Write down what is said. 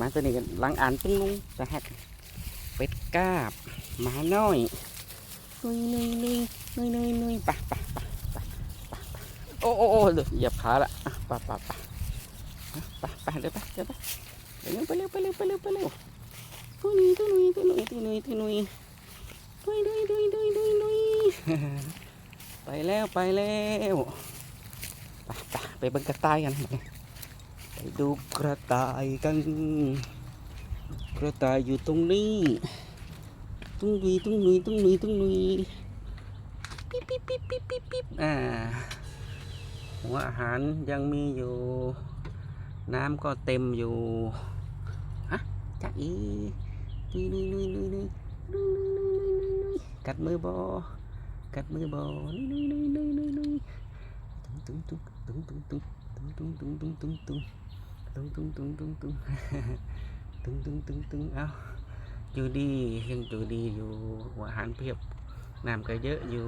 มาตัวนี้กันหลังอ่านตึ้งลุงจะหักเป็ดกาบหมาน้อยนุยนุยนุยนุยนุยนุยไปไปไปไปไปไปโอ้โอ้โอ้เดี๋ยวเหยียบขาละอะไปไปไปไปไปเดี๋ยวไปเดี๋ยวไปเร็วไปเร็วไปเร็วไปเร็วไปเร็วตุยตุยตุยตุยตุยตุยตุยตุยตุยตุยตุยตุยตุยไปแล้วไปแล้วไปไปไปเบิ่งกระต่ายกันไป ดูกระต่ายกัน กระต่ายอยู่ตรงนี้ตุ้งนุยตุ้งนุยตุ้งนุยตุ้งนุยปิ๊บปิ๊บปิ๊บปิ๊บปิ๊บปิ๊บอ่าหัวอาหารยังมีอยู่ น้ำก็เต็มอยู่ฮะจ๊ะอีนุยนุยนุยนุยนุยนุยนุยนุยนุยนุยกัดมือบอกัดมือบอนุยนุยนุยนุยนุยตุ้งตุ้งตุ้งตุ้งตุ้งตุ้งตุ้งตุ้งตุ้งตุ้งตุ้ง ตุ้งตุ้งตุ้งตุ้งตุ้งตุ้งตุ้งตุ้งตุ้งเอาอยู่ดียังอยู่ดีอยู่หัวอาหารเพียบน้ำก็เยอะอยู่